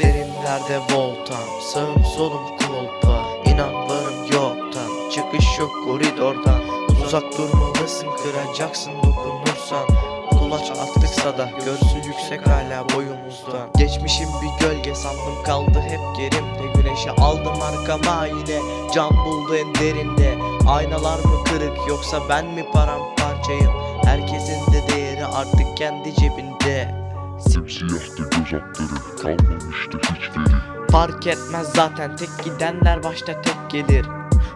Evlerde voltam Sağım solum kolpa İnan varım yoktan. Çıkış yok koridordan Uzak durmalısın kıracaksın dokunursan. Kulaç attıksa da görsü yüksek hala boyumuzdan. Geçmişim bir gölge sandım kaldı hep gerimde Güneşi aldım arkama yine Can buldu en derinde. Aynalar mı kırık yoksa ben mi paramparçayım? Herkesin de değeri artık kendi cebinde Simsiyahtı göz altları kalmamıştı hiç veri. Fark etmez zaten tek gidenler başta tek gelir.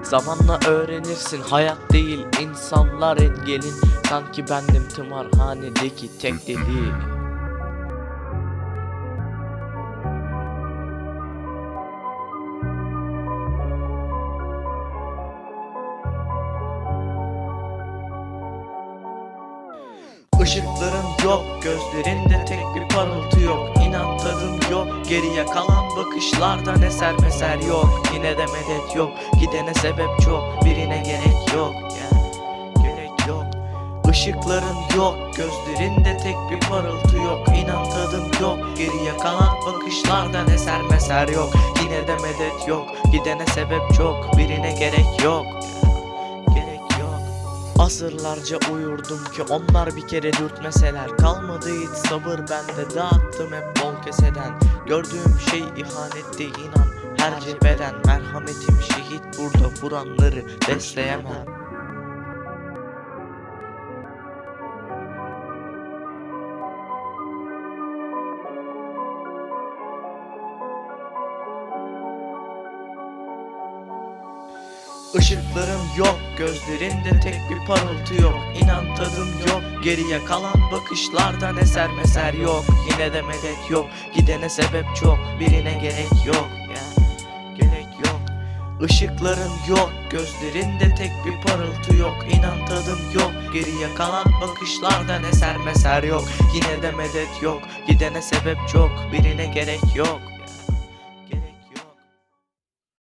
Zamanla öğrenirsin hayat değil insanlar engelin Sanki bendim tımarhanedeki tek deli Işıkların yok gözlerinde tek bir parıltı yok. İnan tadım yok geriye kalan bakışlardan eser meser yok. Yine de medet yok gidene sebep çok birine gerek yok. Ya Gerek yok. Işıkların yok gözlerinde tek bir parıltı yok. İnan tadım yok geriye kalan bakışlardan eser meser yok. Yine de medet yok gidene sebep çok birine Gerek yok Asırlarca uyurdum ki onlar bir kere dürtmeseler Kalmadı hiç. Sabır bende dağıttım hep bol keseden. Gördüğüm şey ihanetti inan her cepheden Merhametim şehit. Burada vuranları besleyemem Işıkların yok gözlerinde tek bir parıltı yok. İnan tadım yok geriye kalan bakışlardan eser meser yok. Yine de medet yok gidene sebep çok birine gerek yok. Gerek yok. Işıkların yok gözlerinde tek bir parıltı yok. İnan tadım yok geriye kalan bakışlardan eser meser yok. Yine de medet yok gidene sebep çok birine gerek yok